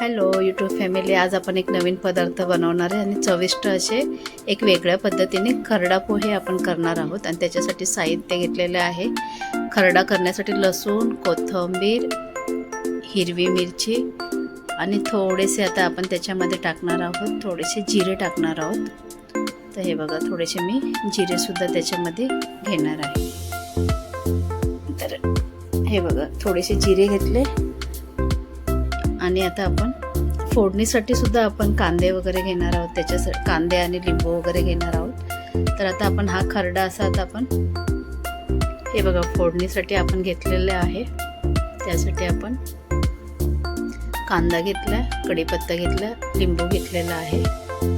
Hello YouTube family आज आपण एक नवीन पदार्थ बनवणार आहे आणि चविष्ट असे एक वेगळ्या पद्धतीने खरडा पोहे आपण करणार आहोत आणि त्याच्यासाठी साहित्य घेतलेले आहे. खरडा करण्यासाठी लसूण कोथिंबीर हिरवी मिरची आणि थोडेसे आता आपण त्याच्यामध्ये टाकणार आहोत. थोडेसे जिरे टाकणार आहोत. तर हे बघा थोडेसे मी जिरेसुद्धा त्याच्यामध्ये घेणार आहे. तर हे बघा थोडेसे जिरे घेतले. आणि आता आपण फोडणीसाठी सुद्धा आपण कांदे वगैरे घेणार आहोत. त्याच्यासाठी कांदे आणि लिंबू वगैरे घेणार आहोत. तर आता आपण हा खरडा असा आता आपण हे बघा फोडणीसाठी आपण घेतलेले आहे. त्यासाठी आपण कांदा घेतला कढीपत्ता घेतला लिंबू घेतलेला आहे.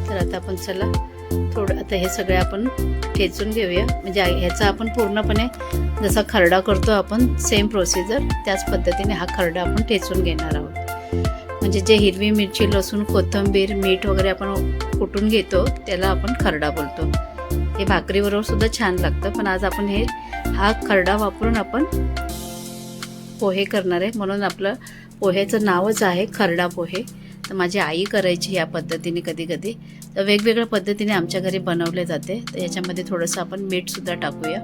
तर आता आपण चला थोडं आता हे सगळे आपण ठेचून घेऊया. म्हणजे ह्याचा आपण पूर्णपणे जसा खरडा करतो आपण सेम प्रोसिजर त्याच पद्धतीने हा खरडा आपण ठेचून घेणार आहोत. म्हणजे जे हिरवी मिरची लसूण कोथिंबीर मीठ वगैरे आपण कुटून घेतो त्याला आपण खरडा बोलतो. हे भाकरीबरोबर सुद्धा छान लागतं पण आज आपण हे हा खरडा वापरून आपण पोहे करणार आहे. म्हणून आपलं पोह्याचं नावच आहे खरडा पोहे. तर माझी आई करायची या पद्धतीने कधी कधी तर वेगवेगळ्या पद्धतीने आमच्या घरी बनवले जाते. तर याच्यामध्ये थोडंसं आपण मीठसुद्धा टाकूया.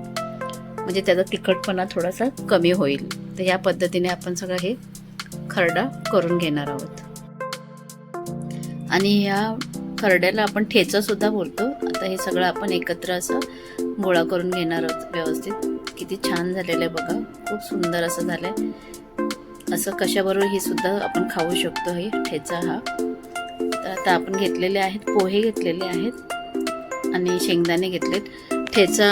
म्हणजे त्याचा तिखटपणा थोडासा कमी होईल. तर या पद्धतीने आपण सगळं हे खरडा करून घेणार आहोत. आणि ह्या खरड्याला आपण ठेचासुद्धा बोलतो. आता हे सगळं आपण एकत्र असं गोळा करून घेणार आहोत व्यवस्थित. किती छान झालेलं आहे बघा. खूप सुंदर असं झालं आहे असं कशाबरोबर हे सुद्धा आपण खाऊ शकतो हे ठेचा हा. तर आता आपण घेतलेले आहेत पोहे घेतलेले आहेत आणि शेंगदाणे घेतलेत. ठेचा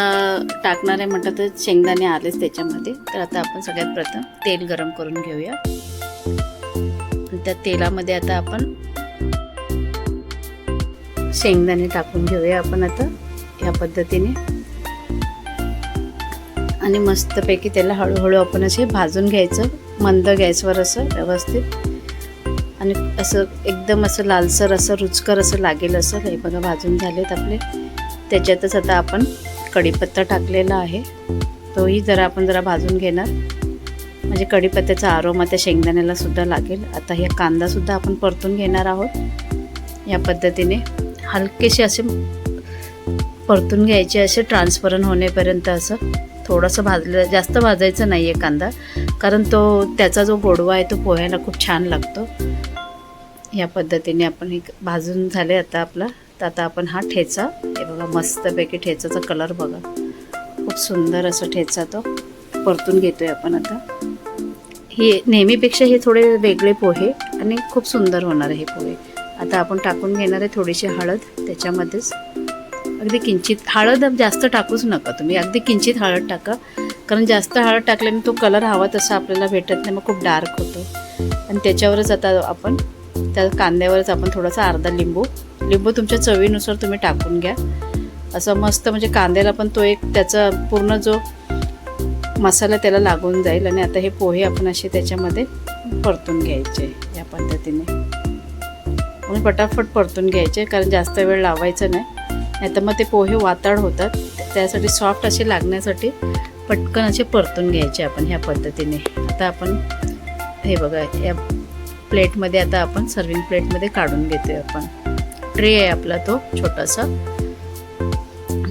टाकणार आहे म्हटलं तर शेंगदाणे आलेच त्याच्यामध्ये. तर आता आपण सगळ्यात प्रथम तेल गरम करून घेऊया. त्या तेलामध्ये आता आपण शेंगदाणे टाकून घेऊया आपण आता या पद्धतीने. आणि मस्तपैकी त्याला हळूहळू आपण असे भाजून घ्यायचं मंद गॅसवर असं व्यवस्थित. आणि असं एकदम असं लालसर असं रुचकर असं लागेल असं. हे बघा भाजून झालेत आपले. त्याच्यातच आता आपण कढीपत्ता टाकलेला आहे. तोही जरा आपण जरा भाजून घेणार. म्हणजे कढीपत्त्याचा आरोमा त्या शेंगदाण्याला सुद्धा लागेल. आता हे कांदासुद्धा आपण परतून घेणार आहोत. या पद्धतीने. हलकेसे असे परतून घ्यायचे असे ट्रान्सपरंट होण्यापर्यंत असं थोडंसं भाजलं. जास्त भाजायचं नाही आहे कांदा कारण तो त्याचा जो गोडवा आहे तो पोह्याला खूप छान लागतो. या पद्धतीने आपण हे भाजून झाले आता आपला. तर आता आपण हा ठेचा हे बघा मस्तपैकी ठेचाचा कलर बघा. खूप सुंदर असं ठेचा तो परतून घेतोय आपण आता. हे नेहमीपेक्षा हे थोडे वेगळे पोहे आणि खूप सुंदर होणार हे पोहे. आता आपण टाकून घेणार आहे थोडीशी हळद त्याच्यामध्येच. अगदी किंचित हळद जास्त टाकूच नका तुम्ही. अगदी किंचित हळद टाका. कारण जास्त हळद टाकल्याने तो कलर हवा तसा आपल्याला भेटत नाही मग खूप डार्क होतो. आणि त्याच्यावरच आता आपण त्या कांद्यावरच आपण थोडासा अर्धा लिंबू. लिंबू तुमच्या चवीनुसार तुम्ही टाकून घ्या. असं मस्त म्हणजे कांद्याला पण तो एक त्याचा पूर्ण जो मसाला त्याला लागून जाईल आणि आता हे पोहे आपण असे त्याच्यामध्ये परतून घ्यायचे या पद्धतीने. आणि पटापट परतून घ्यायचे कारण जास्त वेळ लावायचं नाही. नाहीतर मग ते पोहे वाताड होतात. त्यासाठी सॉफ्ट असे लागण्यासाठी पटकन असे परतून घ्यायचे आपण ह्या पद्धतीने. आता आपण हे बघा या प्लेटमध्ये आता आपण सर्विंग प्लेटमध्ये काढून घेतो आहे आपण. ट्रे आहे आपला तो छोटासा.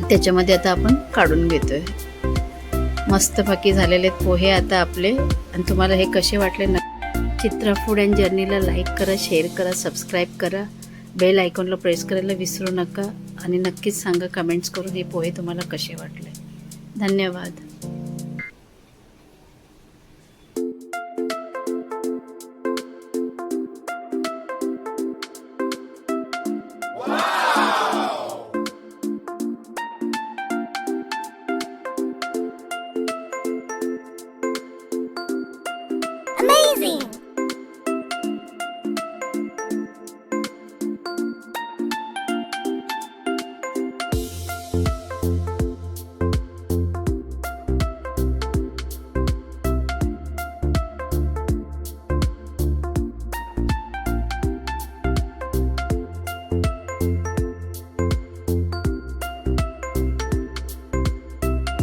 त्याच्यामध्ये आता आपण काढून घेतो आहे मस्तपैकी झालेले पोहे आता आपले. आणि तुम्हाला हे कसे वाटले न चित्रा फूड अँड जर्नीला लाईक करा शेअर करा सबस्क्राईब करा. बेल आयकॉनला प्रेस करायला विसरू नका. आणि नक्कीच सांगा कमेंट्स करून हे पोहे तुम्हाला कसे वाटले. धन्यवाद.